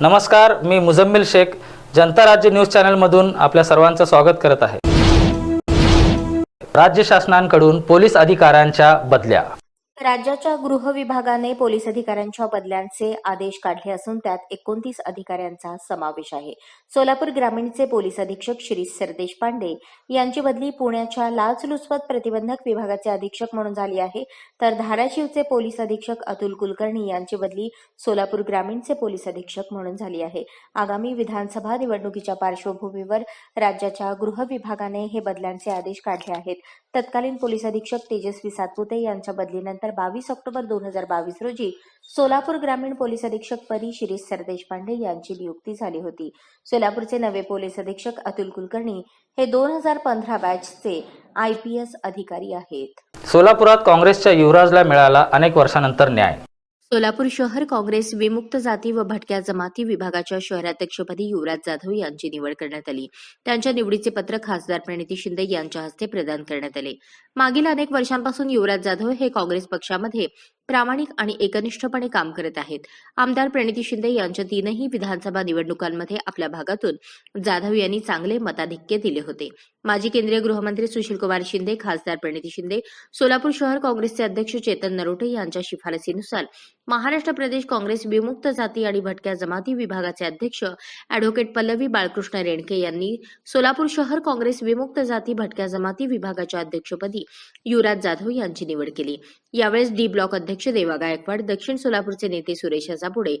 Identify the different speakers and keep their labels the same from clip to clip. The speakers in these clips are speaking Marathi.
Speaker 1: नमस्कार मी मुजम्मिल शेख जनता राज्य न्यूज चॅनलमधून आपल्या सर्वांचं स्वागत करत आहे. राज्य शासनांकडून पोलीस अधिकाऱ्यांच्या बदल्या.
Speaker 2: राज्याच्या गृह विभागाने पोलीस अधिकाऱ्यांच्या बदल्यांचे आदेश काढले असून त्यात एकोणतीस अधिकाऱ्यांचा समावेश आहे. सोलापूर ग्रामीणचे पोलीस अधीक्षक श्री सरदेश पांडे यांची बदली पुण्याच्या लाचलुचपत प्रतिबंधक विभागाचे अधीक्षक म्हणून झाली आहे. तर धाराशिवचे पोलीस अधीक्षक अतुल कुलकर्णी यांची बदली सोलापूर ग्रामीणचे पोलीस अधीक्षक म्हणून झाली आहे. आगामी विधानसभा निवडणुकीच्या पार्श्वभूमीवर राज्याच्या गृह विभागाने हे बदल्यांचे आदेश काढले आहेत. तत्कालीन पोलीस अधीक्षक तेजस्वी सातपुते यांच्या बदलीनंतर बावीस ऑक्टोबर दोन हजार बावीस रोजी सोलापूर ग्रामीण पोलीस अधीक्षक पदी शिरीष सरदेशपांडे यांची नियुक्ती झाली होती. सोलापूरचे नवे पोलीस अधीक्षक अतुल कुलकर्णी हे दोन हजार पंधरा बॅचचे आय पी एस अधिकारी आहेत.
Speaker 1: सोलापुरात काँग्रेसच्या युवराजला मिळाला अनेक वर्षानंतर न्याय.
Speaker 2: सोलापूर शहर काँग्रेस विमुक्त जाती व भटक्या जमाती विभागाच्या शहराध्यक्षपदी युवराज जाधव यांची निवड करण्यात आली. त्यांच्या निवडीचे पत्र खासदार प्रणिती शिंदे यांच्या हस्ते प्रदान करण्यात आले. मागील अनेक वर्षांपासून युवराज जाधव हे काँग्रेस पक्षामध्ये प्रामाणिक आणि एकनिष्ठपणे काम करत आहेत. आमदार प्रणिती शिंदे यांच्या तीनही विधानसभा निवडणुकांमध्ये आपल्या भागातून जाधव यांनी चांगले मताधिक्य दिले होते. माजी केंद्रीय गृहमंत्री सुशीलकुमार शिंदे खासदार प्रणिती शिंदे सोलापूर शहर काँग्रेसचे अध्यक्ष चेतन नरोटे यांच्या शिफारसीनुसार महाराष्ट्र प्रदेश काँग्रेस विमुक्त जाती आणि भटक्या जमाती विभागाचे अध्यक्ष अॅडव्होकेट पल्लवी बाळकृष्ण रेणके यांनी सोलापूर शहर काँग्रेस विमुक्त जाती भटक्या जमाती विभागाच्या अध्यक्षपदी युवराज जाधव यांची निवड केली. यावेळेस डी ब्लॉक अध्यक्ष देवा गायकवाड दक्षिण सोलापूरचे नेते सुरेश हजापुडे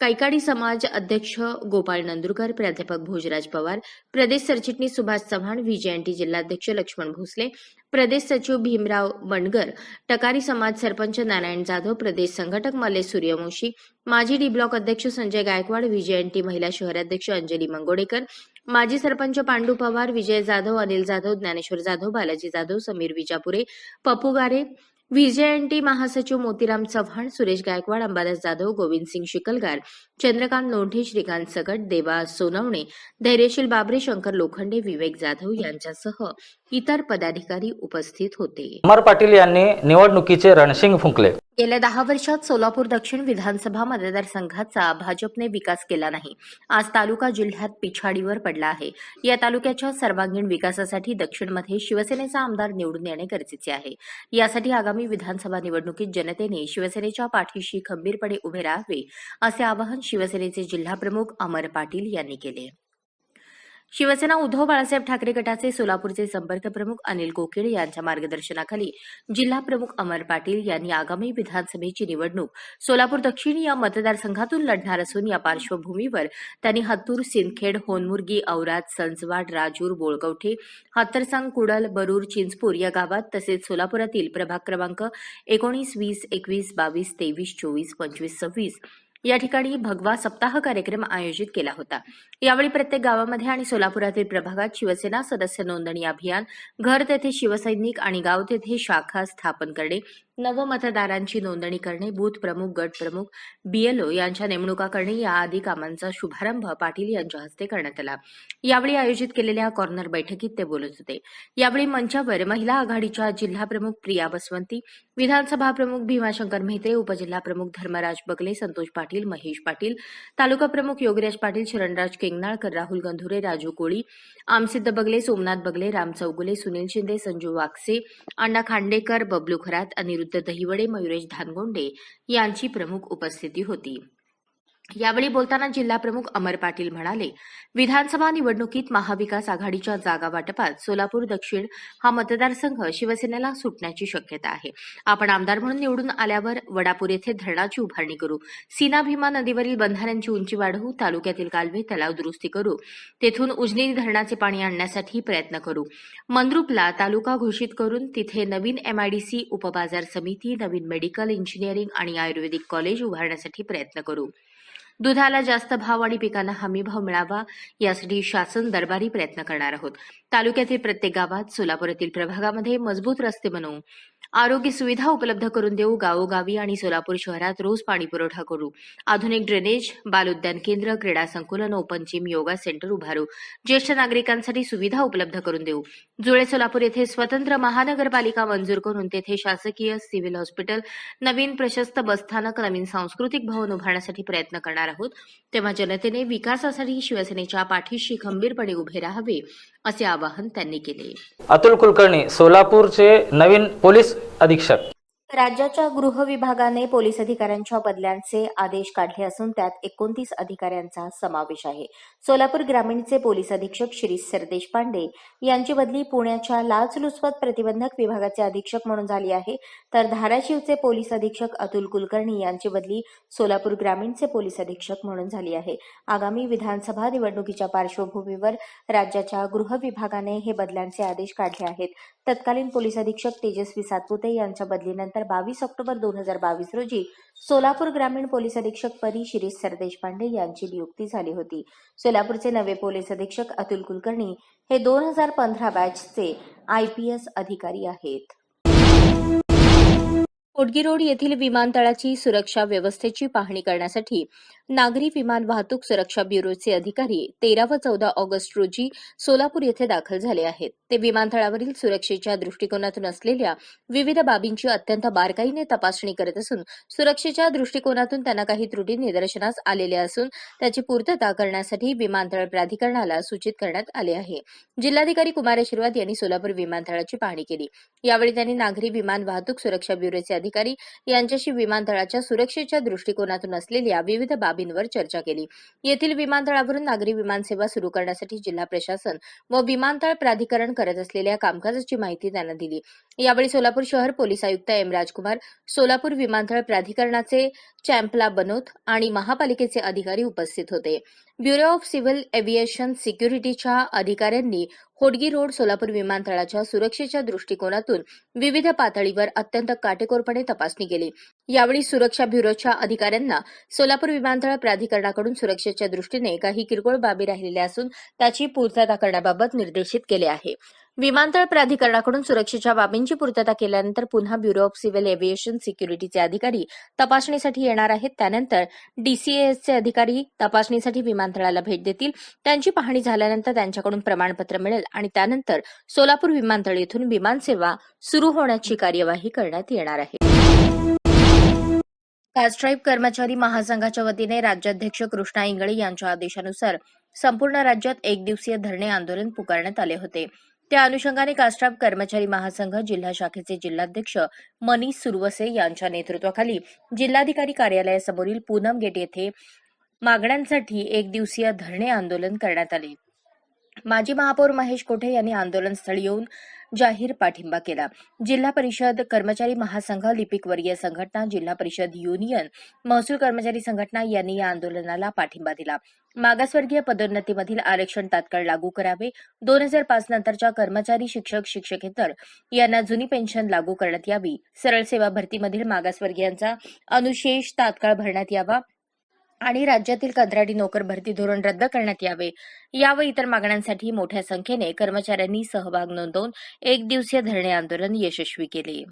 Speaker 2: कैकाडी समाज अध्यक्ष गोपाळ नंदुरकर प्राध्यापक भोजराज पवार प्रदेश सरचिटणीस सुभाष चव्हाण व्हीजेएनटी जिल्हाध्यक्ष लक्ष्मण भोसले प्रदेश सचिव भीमराव बंडगर टकारी समाज सरपंच नारायण जाधव प्रदेश संघटक मल्लेश सूर्यवंशी माजी डी ब्लॉक अध्यक्ष संजय गायकवाड व्हीजेएनटी महिला शहराध्यक्ष अंजली मंगोडेकर माजी सरपंच पांडू पवार विजय जाधव अनिल जाधव ज्ञानेश्वर जाधव बालाजी जाधव समीर विजापुरे पप्पू गारे व्हीजेएनटी महासचिव मोतीराम चव्हाण सुरेश गायकवाड अंबादास जाधव गोविंद सिंग शिकलगार चंद्रकांत लोंढे श्रीकांत सकट देवा सोनवणे धैर्यशील बाबरे शंकर लोखंडे विवेक जाधव यांच्यासह इतर पदाधिकारी उपस्थित होते.
Speaker 1: अमर पाटील यांनी निवडणुकीचे रणशिंग फुंकले.
Speaker 2: गेल्या दहा वर्षात सोलापूर दक्षिण विधानसभा मतदारसंघाचा भाजपने विकास केला नाही. आज तालुका जिल्ह्यात पिछाडीवर पडला आहे. या तालुक्याच्या सर्वांगीण विकासासाठी दक्षिणमध्ये शिवसेनेचा आमदार निवडून येणे गरजेचे आहे. यासाठी आगामी विधानसभा निवडणुकीत जनतेने शिवसेनेच्या पाठीशी खंबीरपणे उभे राहावे असे आवाहन शिवसेनेचे जिल्हाप्रमुख अमर पाटील यांनी केले. शिवसेना उद्धव बाळासाहेब ठाकरे गटाचे सोलापूरचे संपर्क प्रमुख अनिल कोकिळ यांच्या मार्गदर्शनाखाली जिल्हा प्रमुख अमर पाटील यांनी आगामी विधानसभेची निवडणूक सोलापूर दक्षिण या मतदारसंघातून लढणार असून या पार्श्वभूमीवर त्यांनी हत्तूर सिंदखेड होनमुर्गी औराद संजवाड राजूर बोळगवठे हत्तरसांग कुडल बरूर चिंचपूर या गावात तसेच सोलापुरातील प्रभाग क्रमांक एकोणीस वीस एकवीस बावीस तेवीस चोवीस पंचवीस सव्वीस या ठिकाणी भगवा सप्ताह कार्यक्रम आयोजित केला होता. यावेळी प्रत्येक गावामध्ये आणि सोलापुरातील प्रभागात शिवसेना सदस्य नोंदणी अभियान घर तेथे शिवसैनिक आणि गाव तेथे शाखा स्थापन करणे नवमतदारांची नोंदणी करणे बूथ प्रमुख गट प्रमुख बीएलओ यांच्या नेमणुका करणे या आदी कामांचा शुभारंभ पाटील यांच्या हस्ते करण्यात आला. यावेळी आयोजित केलेल्या कॉर्नर बैठकीत ते बोलत होते. यावेळी मंचावर महिला आघाडीच्या जिल्हा प्रमुख प्रिया बसवंती विधानसभा प्रमुख भीमाशंकर मेहते उपजिल्हा प्रमुख धर्मराज बगले संतोष पाटील महेश पाटील तालुका प्रमुख योगराज पाटील शरणराज केंगनाळकर राहुल गंधुरे राजू कोळी आमसिद्ध बगले सोमनाथ बगले राम चौगुले सुनील शिंदे संजू वागसे अण्णा खांडेकर बबलू खरात अनिरुद्ध दहिवडे मयुरेश धानगोंडे यांची प्रमुख उपस्थिती होती. यावेळी बोलताना जिल्हाप्रमुख अमर पाटील म्हणाले विधानसभा निवडणुकीत महाविकास आघाडीच्या जागा वाटपात सोलापूर दक्षिण हा मतदारसंघ शिवसेनेला सुटण्याची शक्यता आहे. आपण आमदार म्हणून निवडून आल्यावर वडापूर येथे धरणाची उभारणी करू. सीना भीमा नदीवरील बंधाऱ्यांची उंची वाढवू तालुक्यातील कालवे तलाव दुरुस्ती करू. तेथून उजनी धरणाचे पाणी आणण्यासाठी प्रयत्न करू. मंद्रुपला तालुका घोषित करून तिथे नवीन एमआयडीसी उपबाजार समिती नवीन मेडिकल इंजिनिअरिंग आणि आयुर्वेदिक कॉलेज उभारण्यासाठी प्रयत्न करू. दुधाला जास्त भाव आणि पिकांना हमी भाव मिळावा यासाठी शासन दरबारी प्रयत्न करणार आहोत. तालुक्यातील प्रत्येक गावात सोलापुरातील प्रभागामध्ये मजबूत रस्ते बनवू आरोग्य सुविधा उपलब्ध करून देऊ गावोगावी आणि सोलापूर शहरात रोज पाणी पुरवठा करू. आधुनिक ड्रेनेज बालउद्यान केंद्र क्रीडा संकुलन ओपन जिम योगा सेंटर उभारू. ज्येष्ठ नागरिकांसाठी सुविधा उपलब्ध करून देऊ. जुळे सोलापूर येथे स्वतंत्र महानगरपालिका मंजूर करून तेथे शासकीय सिव्हिल हॉस्पिटल नवीन प्रशस्त बसस्थानक नवीन सांस्कृतिक भवन उभारण्यासाठी प्रयत्न करणार आहोत. तेव्हा जनतेने विकासासाठी शिवसेनेच्या पाठीशी खंबीरपणे उभे राहावे. असे आवाहन त्यांनी केले.
Speaker 1: अतुल कुलकर्णी सोलापूरचे नवीन पोलीस अधीक्षक.
Speaker 2: राज्याच्या गृह विभागाने पोलीस अधिकाऱ्यांच्या बदल्यांचे आदेश काढले असून त्यात एकोणतीस अधिकाऱ्यांचा समावेश आहे. सोलापूर ग्रामीणचे पोलीस अधीक्षक श्री सरदेश पांडे यांची बदली पुण्याच्या लाचलुचपत प्रतिबंधक विभागाचे अधीक्षक म्हणून झाली आहे. तर धाराशिवचे पोलीस अधीक्षक अतुल कुलकर्णी यांची बदली सोलापूर ग्रामीणचे पोलीस अधीक्षक म्हणून झाली आहे. आगामी विधानसभा निवडणुकीच्या पार्श्वभूमीवर राज्याच्या गृह विभागाने हे बदल्यांचे आदेश काढले आहेत. तत्कालीन पोलीस अधीक्षक तेजस्वी सातपुते यांच्या बदलीनंतर बावीस ऑक्टोबर दोन हजार बावीस रोजी सोलापूर ग्रामीण पोलीस अधीक्षक परी शिरीष सरदेश पांडे यांची नियुक्ती झाली होती. सोलापूरचे नवे पोलीस अधीक्षक अतुल कुलकर्णी हे दोन हजार पंधरा बॅचचे आय पी एस अधिकारी आहेत. कोटगी रोड येथील विमानतळाची सुरक्षा व्यवस्थेची पाहणी करण्यासाठी नागरी विमान वाहतूक सुरक्षा ब्युरोचे अधिकारी तेरा व चौदा ऑगस्ट रोजी सोलापूर येथे दाखल झाले आहेत. ते विमानतळावरील सुरक्षेच्या दृष्टिकोनातून असलेल्या विविध बाबींची अत्यंत बारकाईने तपासणी करत असून सुरक्षेच्या दृष्टिकोनातून त्यांना काही त्रुटी निदर्शनास आलेल्या असून त्याची पूर्तता करण्यासाठी विमानतळ प्राधिकरणाला सूचित करण्यात आले आहे. जिल्हाधिकारी कुमार आशीर्वाद यांनी सोलापूर विमानतळाची पाहणी केली. यावेळी त्यांनी नागरी विमान वाहतूक सुरक्षा ब्युरोचे अधिकारी यांच्याशी विमानतळाच्या सुरक्षेच्या दृष्टिकोनातून असलेल्या विविध बाबी बाबींवर चर्चा केली. येथील विमानतळावरून नागरी विमानसेवा सुरू करण्यासाठी जिल्हा प्रशासन व विमानतळ प्राधिकरण करत असलेल्या कामकाजाची माहिती त्यांना दिली. यावेळी सोलापूर शहर पोलीस आयुक्त एम राजकुमार सोलापूर विमानतळ प्राधिकरणाचे चॅम्पला बनोत आणि महापालिकेचे अधिकारी उपस्थित होते. ब्युरो ऑफ सिव्हिल एव्हिएशन सिक्युरिटीच्या अधिकाऱ्यांनी होडगी रोड सोलापूर विमानतळाच्या सुरक्षेच्या दृष्टिकोनातून विविध पातळीवर अत्यंत काटेकोरपणे तपासणी केली. यावेळी सुरक्षा ब्युरोच्या अधिकाऱ्यांना सोलापूर विमानतळ प्राधिकरणाकडून सुरक्षेच्या दृष्टीने काही किरकोळ बाबी राहिलेल्या असून त्याची पूर्तता करण्याबाबत निर्देशित केले आहे. विमानतळ प्राधिकरणाकडून सुरक्षेच्या बाबींची पूर्तता केल्यानंतर पुन्हा ब्युरो ऑफ सिव्हिल एव्हिएशन सिक्युरिटीचे अधिकारी तपासणीसाठी येणार आहेत. त्यानंतर डीसीएसचे अधिकारी तपासणीसाठी विमानतळाला भेट देतील. त्यांची पाहणी झाल्यानंतर त्यांच्याकडून प्रमाणपत्र मिळेल आणि त्यानंतर सोलापूर विमानतळ येथून विमानसेवा सुरू होण्याची कार्यवाही करण्यात येणार आहे. कास्ट्राईब कर्मचारी महासंघाच्या वतीने राज्याध्यक्ष कृष्णा इंगळे यांच्या आदेशानुसार संपूर्ण राज्यात एक दिवसीय धरणे आंदोलन पुकारण्यात आले होते. त्या अनुषंगाने कास्ट्राब कर्मचारी महासंघ जिल्हा शाखेचे जिल्हाध्यक्ष मनीष सुरवसे यांच्या नेतृत्वाखाली जिल्हाधिकारी कार्यालयासमोरील पूनम गेट येथे मागण्यांसाठी एक दिवसीय धरणे आंदोलन करण्यात आले. माजी महापौर महेश कोठे यांनी आंदोलनस्थळी येऊन जाहीर पाठिंबा केला. जिल्हा परिषद कर्मचारी महासंघ लिपिक वर्गीय संघटना जिल्हा परिषद युनियन महसूल कर्मचारी संघटना यांनी या आंदोलनाला पाठिंबा दिला. मागासवर्गीय पदोन्नतीमधील आरक्षण तात्काळ लागू करावे. दोन हजार पाच नंतरच्या कर्मचारी शिक्षक शिक्षकेतर यांना जुनी पेन्शन लागू करण्यात यावी. सरळ सेवा भरतीमधील मागासवर्गीयांचा अनुशेष तात्काळ भरण्यात यावा. आणि राज्यातील कंत्राटी नोकर भरती धोरण रद्द करण्यात यावे. या व इतर मागण्यांसाठी मोठ्या संख्येने कर्मचाऱ्यांनी सहभाग नोंदवून एक दिवसीय धरणे आंदोलन यशस्वी केले.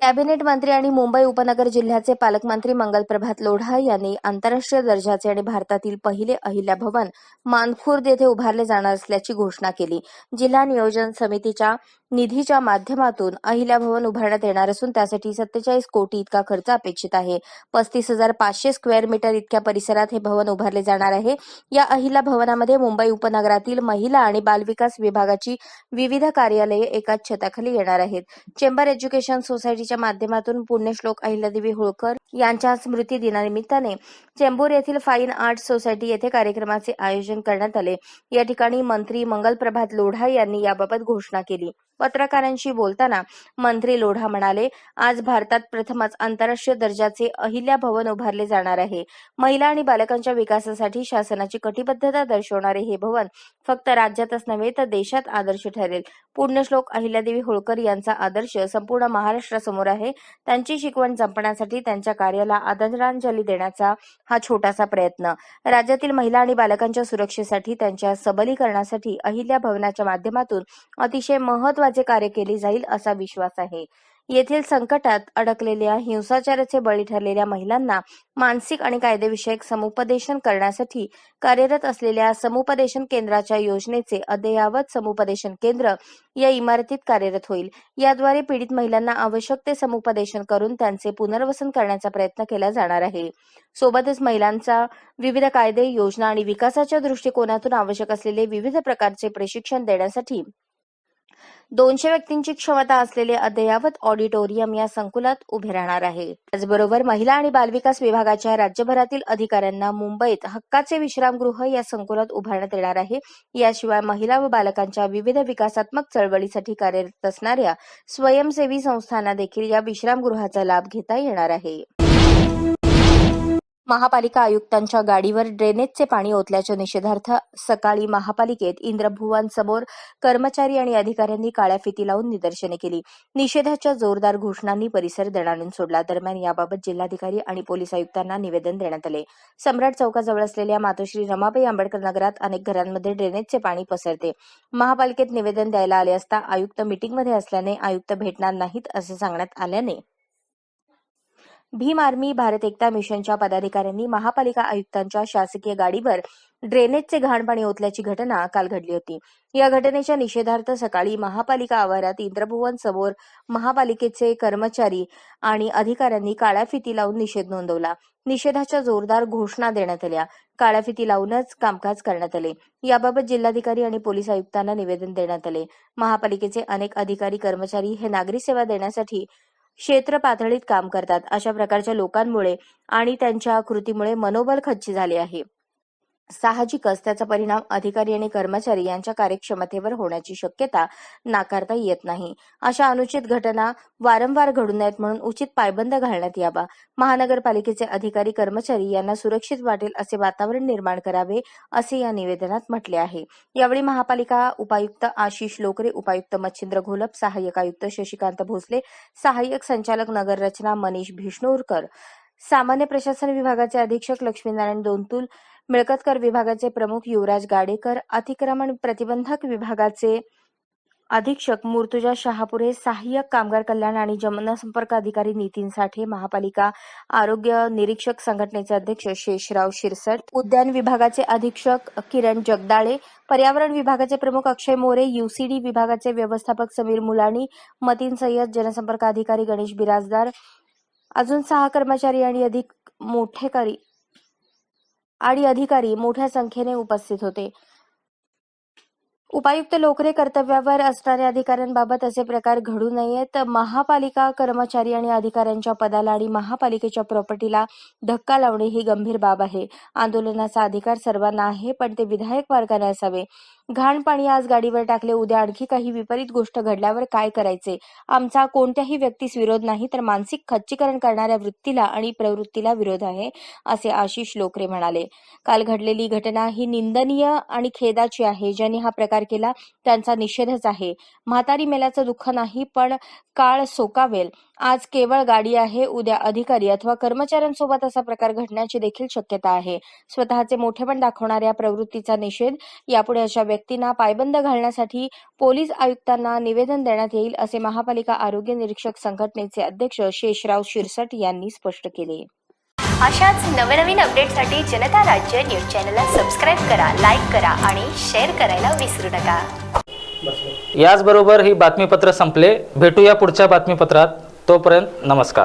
Speaker 2: कॅबिनेट मंत्री आणि मुंबई उपनगर जिल्ह्याचे पालकमंत्री मंगलप्रभात लोढा यांनी आंतरराष्ट्रीय दर्जाचे आणि भारतातील पहिले अहिल्या भवन मानखुर्द येथे उभारले जाणार असल्याची घोषणा केली. जिल्हा नियोजन समितीच्या निधीच्या माध्यमातून अहिल्या भवन उभारण्यात येणार असून त्यासाठी सत्तेचाळीस कोटी इतका खर्च अपेक्षित आहे. पस्तीस हजार पाचशे स्क्वेअर मीटर इतक्या परिसरात हे भवन उभारले जाणार आहे. या अहिल्या भवनामध्ये मुंबई उपनगरातील महिला आणि बालविकास विभागाची विविध कार्यालये एकाच छताखाली येणार आहेत. चेंबर एज्युकेशन सोसायटीच्या माध्यमातून पुण्यश्लोक अहिल्यादेवी होळकर यांच्या स्मृती दिनानिमित्ताने चेंबूर येथील फाईन आर्ट्स सोसायटी येथे कार्यक्रमाचे आयोजन करण्यात आले. या ठिकाणी मंत्री मंगलप्रभात लोढा यांनी याबाबत घोषणा केली. पत्रकारांशी बोलताना मंत्री लोढा म्हणाले आज भारतात प्रथमच आंतरराष्ट्रीय दर्जाचे अहिल्या भवन उभारले जाणार आहे. महिला आणि बालकांच्या विकासासाठी शासनाची कटिबद्धता दर्शवणारे हे भवन फक्त राज्यातच नव्हे तर देशात आदर्श ठरेल. पुण्यश्लोक अहिल्यादेवी होळकर यांचा आदर्श संपूर्ण महाराष्ट्रासमोर आहे. त्यांची शिकवण जपण्यासाठी त्यांच्या कार्याला आदरांजली देण्याचा हा छोटासा प्रयत्न. राज्यातील महिला आणि बालकांच्या सुरक्षेसाठी त्यांच्या सबलीकरणासाठी अहिल्या भवनाच्या माध्यमातून अतिशय महत्त्वाचे महत्त्वाचे कार्य केले जाईल असा विश्वास आहे. येथील संकटात अडकलेल्या हिंसाचाराचे बळी ठरलेल्या महिलांना मानसिक आणि कायदेविषयक समुपदेशन करण्यासाठी कार्यरत असलेल्या समुपदेशन केंद्राच्या योजनेचे अद्ययावत समुपदेशन केंद्र या इमारतीत कार्यरत होईल. याद्वारे पीडित महिलांना आवश्यक ते समुपदेशन करून त्यांचे पुनर्वसन करण्याचा प्रयत्न केला जाणार आहे. सोबतच महिलांचा विविध कायदे योजना आणि विकासाच्या दृष्टिकोनातून आवश्यक असलेले विविध प्रकारचे प्रशिक्षण देण्यासाठी दोनशे व्यक्तींची क्षमता असलेले अद्ययावत ऑडिटोरियम या संकुलात उभे राहणार आहे. त्याचबरोबर महिला आणि बालविकास विभागाच्या राज्यभरातील अधिकाऱ्यांना मुंबईत हक्काचे विश्रामगृह या संकुलात उभारण्यात येणार आहे. याशिवाय महिला व बालकांच्या विविध विकासात्मक चळवळीसाठी कार्यरत असणाऱ्या स्वयंसेवी संस्थांना देखील या विश्रामगृहाचा लाभ घेता येणार आहे. महापालिका आयुक्तांच्या गाडीवर ड्रेनेजचे पाणी ओतल्याच्या निषेधार्थ सकाळी महापालिकेत इंद्रभुवन समोर कर्मचारी आणि अधिकाऱ्यांनी काळ्या फिती लावून निदर्शने केली. निषेधाच्या जोरदार घोषणांनी परिसर दणाणून सोडला. दरम्यान याबाबत जिल्हाधिकारी आणि पोलीस आयुक्तांना निवेदन देण्यात आले. सम्राट चौकाजवळ असलेल्या मातोश्री रमाबाई आंबेडकर नगरात अनेक घरांमध्ये ड्रेनेजचे पाणी पसरते. महापालिकेत निवेदन द्यायला आले असता आयुक्त मीटिंगमध्ये असल्याने आयुक्त भेटणार नाहीत असे सांगण्यात आल्याने भीम आर्मी भारत एकता मिशनच्या पदाधिकाऱ्यांनी महापालिका आयुक्तांच्या शासकीय गाडीवर ड्रेनेजचे घाण पाणी ओतल्याची घटना काल घडली होती. या घटनेच्या निषेधार्थ सकाळी महापालिका आवारात इंद्रभुवन समोर महापालिकेचे कर्मचारी आणि अधिकाऱ्यांनी काळ्या फिती लावून निषेध नोंदवला. निषेधाच्या जोरदार घोषणा देण्यात आल्या. काळ्या फिती लावूनच कामकाज करण्यात आले. याबाबत जिल्हाधिकारी आणि पोलीस आयुक्तांना निवेदन देण्यात आले. महापालिकेचे अनेक अधिकारी कर्मचारी हे नागरी सेवा देण्यासाठी क्षेत्र पातळीत काम करतात. अशा प्रकारच्या लोकांमुळे आणि त्यांच्या कृतीमुळे मनोबल खच्ची झाले आहे. साहजिकच त्याचा परिणाम अधिकारी आणि कर्मचारी यांच्या कार्यक्षमतेवर होण्याची शक्यता नाकारता येत नाही. अशा अनुचित घटना वारंवार घडू नयेत म्हणून उचित पायबंद घालण्यात यावा. महानगरपालिकेचे अधिकारी कर्मचारी यांना सुरक्षित वाटेल असे वातावरण निर्माण करावे असे या निवेदनात म्हटले आहे. यावेळी महापालिका उपायुक्त आशिष लोकरे उपायुक्त मच्छिंद्र घोलप सहाय्यक आयुक्त शशिकांत भोसले सहाय्यक संचालक नगर रचना मनीष भिष्णूरकर सामान्य प्रशासन विभागाचे अधीक्षक लक्ष्मीनारायण दोनतुल मिळकतकर विभागाचे प्रमुख युवराज गाडेकर अतिक्रमण प्रतिबंधक विभागाचे अधीक्षक मूर्तुजा शहापुरे सहाय्यक कामगार कल्याण आणि जनसंपर्क अधिकारी नितीन साठे महापालिका आरोग्य निरीक्षक संघटनेचे अध्यक्ष शेषराव शिरसट उद्यान विभागाचे अधीक्षक किरण जगदाळे पर्यावरण विभागाचे प्रमुख अक्षय मोरे युसीडी विभागाचे व्यवस्थापक समीर मुलाणी मतीन सय्यद जनसंपर्क अधिकारी गणेश बिराजदार अजून सहा कर्मचारी आणि अधिक मोठेकारी आणि अधिकारी मोठ्या संख्येने उपस्थित होते. उपायुक्त लोकरे कर्तव्यावर असणाऱ्या अधिकाऱ्यांबाबत असे प्रकार घडू नयेत. महापालिका कर्मचारी आणि अधिकाऱ्यांच्या पदाला आणि महापालिकेच्या प्रॉपर्टीला धक्का लावणे ही गंभीर बाब आहे. आंदोलनाचा अधिकार सर्वांना आहे पण ते विधायक मार्गाने असावे. घाण पाणी आज गाडीवर टाकले उद्या आणखी काही विपरीत गोष्ट घडल्यावर काय करायचे? आमचा कोणत्याही व्यक्तीस विरोध नाही तर मानसिक खच्चीकरण करणाऱ्या वृत्तीला आणि प्रवृत्तीला विरोध आहे असे आशिष लोकरे म्हणाले. काल घडलेली घटना ही निंदनीय आणि खेदाची आहे ज्यांनी हा प्रकार केला. त्यांचा निषेधच आहे. म्हातारी मेल्याचं दुःख नाही पण काळ सोकावेल. आज केवळ गाडी आहे उद्या अधिकारी अथवा कर्मचाऱ्यांसोबत असा प्रकार घडण्याची देखील शक्यता आहे. स्वतःचे मोठेपण दाखवणाऱ्या प्रवृत्तीचा निषेध यापुढे अशा व्यक्तींना पायबंद घालण्यासाठी पोलीस आयुक्तांना निवेदन देण्यात येईल असे महापालिका आरोग्य निरीक्षक संघटनेचे अध्यक्ष शेषराव शिरसट यांनी स्पष्ट केले.
Speaker 3: अशाच नवनवीन अपडेटसाठी जनता राज्य न्यूज चॅनलला सबस्क्राईब करा लाईक करा आणि शेअर करायला विसरू नका.
Speaker 1: याचबरोबर ही बातमीपत्र संपले. भेटूया पुढच्या बातमीपत्रात. तोपर्यंत नमस्कार.